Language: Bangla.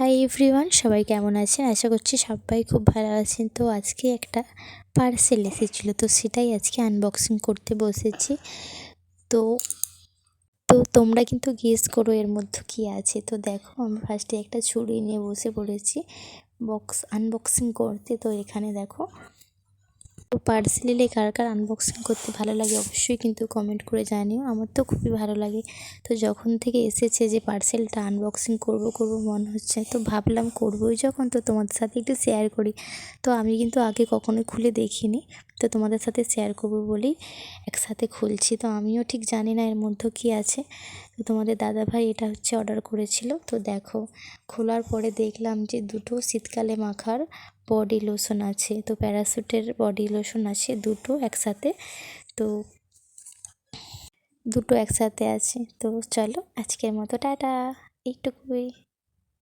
হাই এভরিওয়ান সবাই কেমন আছেন? আশা করছি সবাই খুব ভালো আছেন। তো আজকে একটা পার্সেল এসেছিল, তো সেটাই আজকে আনবক্সিং করতে বসেছি। তো তো তোমরা কিন্তু গেস করো এর মধ্যে কি আছে। তো দেখো, আমি ফার্স্টে একটা ছুরি নিয়ে বসে পড়েছি। বক্স আনবক্সিং করতে। তো এখানে দেখো তো পার্সেল কার কার আনবক্সিং করতে ভালো লাগে অবশ্যই কিন্তু কমেন্ট করে জানিও। আমার তো খুবই ভালো লাগে। তো যখন থেকে এসেছে যে পার্সেলটা আনবক্সিং করব করব, মন হচ্ছে তো ভাবলাম করবোই যখন। তো তোমাদের সাথে একটু শেয়ার করি। তো আমি কিন্তু আগে কখনোই খুলে দেখিনি। তো তোমাদের সাথে শেয়ার করব বলেই একসাথে খুলছি। তো আমিও ঠিক জানি না এর মধ্যে কী আছে। তো তোমাদের দাদাভাই এটা হচ্ছে অর্ডার করেছিল। তো দেখো, খোলার পরে দেখলাম যে দুটো শীতকালে মাখার বডি লোশন আছে, তো প্যারাসুটের বডি লোশন আছে, দুটো একসাথে, তো দুটো একসাথে আছে, তো চলো আজকের মতো টাটা, এইটুকুই।